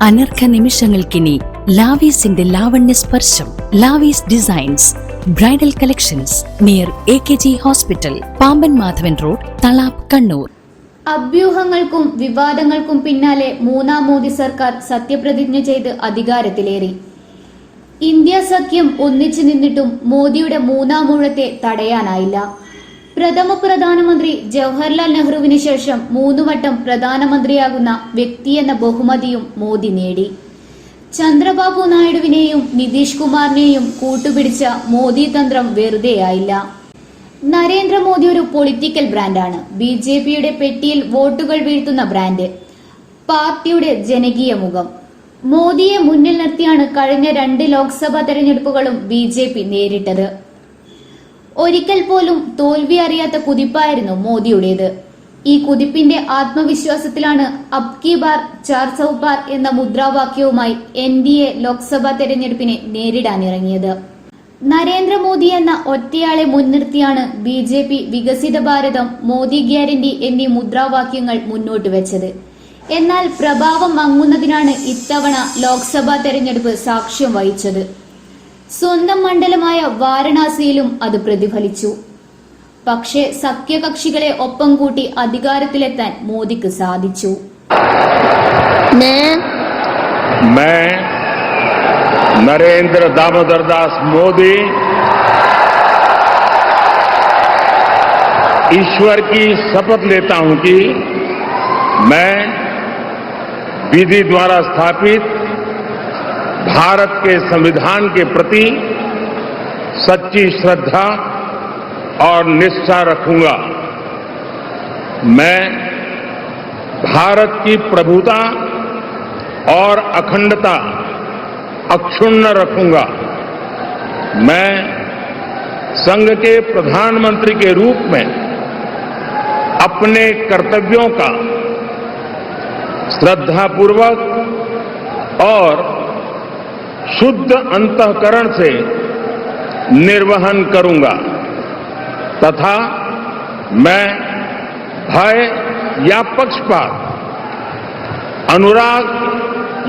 അനർഘ നിമിഷങ്ങൾക്കിനി ലാവീസിന്റെ ലാവണ്യ സ്പർശം Lavis designs bridal collections near A K G hospital Pamban Madhavan road Thalap Kannur. അഭ്യൂഹങ്ങൾക്കും വിവാദങ്ങൾക്കും പിന്നാലെ മൂന്നാം മോദി സർക്കാർ സത്യപ്രതിജ്ഞ ചെയ്ത് അധികാരത്തിലേറി. ഇന്ത്യ സഖ്യം ഒന്നിച്ചു നിന്നിട്ടും മോദിയുടെ മൂന്നാം ഊഴത്തെ തടയാനായില്ല. പ്രഥമ പ്രധാനമന്ത്രി ജവഹർലാൽ നെഹ്റുവിന് ശേഷം മൂന്നുവട്ടം പ്രധാനമന്ത്രിയാകുന്ന വ്യക്തിയെന്ന ബഹുമതിയും മോദി നേടി. ചന്ദ്രബാബു നായിഡുവിനെയും നിതീഷ് കുമാറിനെയും കൂട്ടുപിടിച്ച മോദി തന്ത്രം വെറുതെയായില്ല നരേന്ദ്രമോദി ഒരു പൊളിറ്റിക്കൽ ബ്രാൻഡാണ്. ബി ജെ പിയുടെ പെട്ടിയിൽ വോട്ടുകൾ വീഴ്ത്തുന്ന ബ്രാൻഡ്. പാർട്ടിയുടെ ജനകീയ മുഖം. മോദിയെ മുന്നിൽ നിർത്തിയാണ് കഴിഞ്ഞ രണ്ട് ലോക്സഭാ തെരഞ്ഞെടുപ്പുകളും ബി നേരിട്ടത്. ഒരിക്കൽ പോലും തോൽവി അറിയാത്ത കുതിപ്പായിരുന്നു മോദിയുടേത്. ഈ കുതിപ്പിന്റെ ആത്മവിശ്വാസത്തിലാണ് അബ് കി ബാർ ചാർ ബാർ എന്ന മുദ്രാവാക്യവുമായി എൻ ഡി എ ലോക്സഭാ തെരഞ്ഞെടുപ്പിനെ നേരിടാനിറങ്ങിയത്. നരേന്ദ്രമോദി എന്ന ഒറ്റയാളെ മുൻനിർത്തിയാണ് ബി ജെ പി വികസിത ഭാരതം മോദി ഗ്യാരണ്ടി എന്നീ മുദ്രാവാക്യങ്ങൾ മുന്നോട്ട് വെച്ചത്. എന്നാൽ പ്രഭാവം മങ്ങുന്നതിനാണ് ഇത്തവണ ലോക്സഭാ തെരഞ്ഞെടുപ്പ് സാക്ഷ്യം വഹിച്ചത്. സ്വന്തം മണ്ഡലമായ വാരണാസിയിലും അത് പ്രതിഫലിച്ചു പക്ഷേ സഖ്യകക്ഷികളെ ഒപ്പം കൂട്ടി അധികാരത്തിലെത്താൻ മോദിക്ക് സാധിച്ചു मैं मैं नरेंद्र दामोदर दास मोदी ईश्वर की शपथ लेता हूं कि मैं विधि द्वारा स्थापित भारत के संविधान के प्रति सच्ची श्रद्धा और निष्ठा रखूँगा। मैं भारत की प्रभुता और अखंडता अक्षुण्ण रखूँगा। मैं संघ के प्रधानमंत्री के रूप में अपने कर्तव्यों का श्रद्धापूर्वक और शुद्ध अंतकरण से निर्वहन करूँगा। तथा मैं भय या पक्षपात अनुराग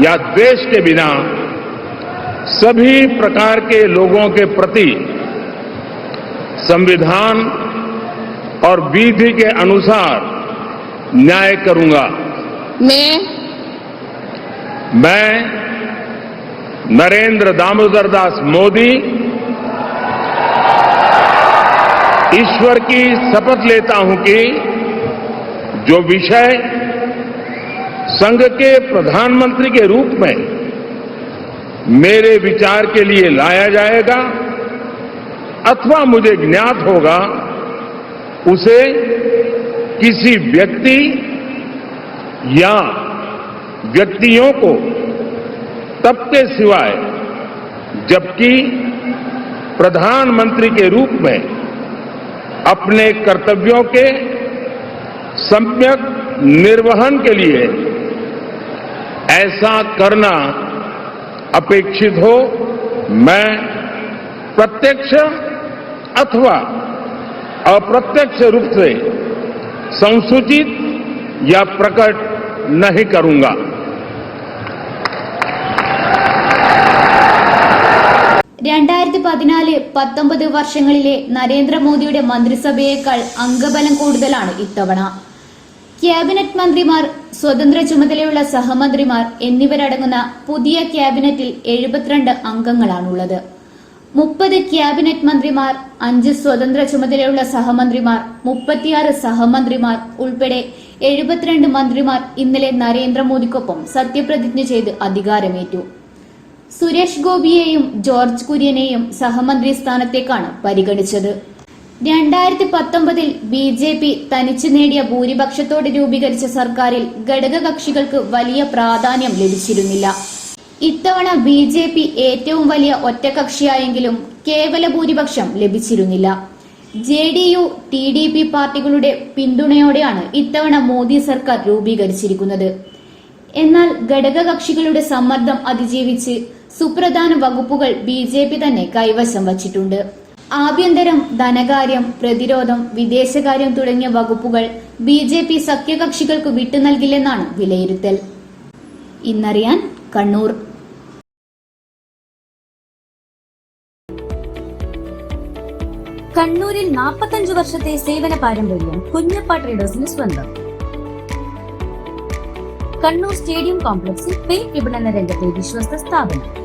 या द्वेष के बिना सभी प्रकार के लोगों के प्रति संविधान और विधि के अनुसार न्याय करूँगा। मैं मैं नरेंद्र दामोदर दास मोदी ईश्वर की शपथ लेता हूँ कि जो विषय संघ के प्रधानमंत्री के रूप में मेरे विचार के लिए लाया जाएगा अथवा मुझे ज्ञात होगा, उसे किसी व्यक्ति या व्यक्तियों को तब के सिवाय, जबकि प्रधानमंत्री के रूप में अपने कर्तव्यों के सम्यक निर्वहन के लिए ऐसा करना अपेक्षित हो, मैं प्रत्यक्ष अथवा अप्रत्यक्ष रूप से संसूचित या प्रकट नहीं करूँगा। രണ്ടായിരത്തി പതിനാല് പത്തൊമ്പത് വർഷങ്ങളിലെ നരേന്ദ്രമോദിയുടെ മന്ത്രിസഭയേക്കാൾ അംഗബലം കൂടുതലാണ് ഇത്തവണ. ക്യാബിനറ്റ് മന്ത്രിമാർ സ്വതന്ത്ര ചുമതലയുള്ള സഹമന്ത്രിമാർ എന്നിവരടങ്ങുന്ന പുതിയ ക്യാബിനറ്റിൽ എഴുപത്തിരണ്ട് അംഗങ്ങളാണുള്ളത്. മുപ്പത് ക്യാബിനറ്റ് മന്ത്രിമാർ അഞ്ച് സ്വതന്ത്ര ചുമതലയുള്ള സഹമന്ത്രിമാർ മുപ്പത്തിയാറ് സഹമന്ത്രിമാർ ഉൾപ്പെടെ എഴുപത്തിരണ്ട് മന്ത്രിമാർ ഇന്നലെ നരേന്ദ്രമോദിക്കൊപ്പം സത്യപ്രതിജ്ഞ ചെയ്ത് അധികാരമേറ്റു. സുരേഷ് ഗോപിയെയും ജോർജ് കുര്യനെയും സഹമന്ത്രി സ്ഥാനത്തേക്കാണ് പരിഗണിച്ചത്. രണ്ടായിരത്തി പത്തൊമ്പതിൽ ബി ജെ പി തനിച്ചു നേടിയ ഭൂരിപക്ഷത്തോടെ രൂപീകരിച്ച സർക്കാരിൽ ഘടകകക്ഷികൾക്ക് വലിയ പ്രാധാന്യം ലഭിച്ചിരുന്നില്ല. ഇത്തവണ ബി ജെ പി ഏറ്റവും വലിയ ഒറ്റകക്ഷിയായെങ്കിലും കേവല ഭൂരിപക്ഷം ലഭിച്ചിരുന്നില്ല. J D U T D P പാർട്ടികളുടെ പിന്തുണയോടെയാണ് ഇത്തവണ മോദി സർക്കാർ രൂപീകരിച്ചിരിക്കുന്നത്. എന്നാൽ ഘടകകക്ഷികളുടെ സമ്മർദ്ദം അതിജീവിച്ച് സുപ്രധാന വകുപ്പുകൾ ബി ജെ പി തന്നെ കൈവശം വച്ചിട്ടുണ്ട്. ആഭ്യന്തരം ധനകാര്യം പ്രതിരോധം വിദേശകാര്യം തുടങ്ങിയ വകുപ്പുകൾ ബി ജെ പി സഖ്യകക്ഷികൾക്ക് വിട്ടു നൽകില്ലെന്നാണ് വിലയിരുത്തൽ. ഇന്നറിയാൻ കണ്ണൂർ. കണ്ണൂരിൽ നാൽപ്പത്തഞ്ചു വർഷത്തെ സേവന പാരമ്പര്യം കുഞ്ഞപ്പ ട്രേഡേഴ്സിന് സ്വന്തം. കണ്ണൂർ സ്റ്റേഡിയം കോംപ്ലക്സിൽ പെയിന്റ് വിപണന രംഗത്തെ വിശ്വസ്ത സ്ഥാപനം.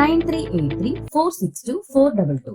nine three eight three four six two four double two.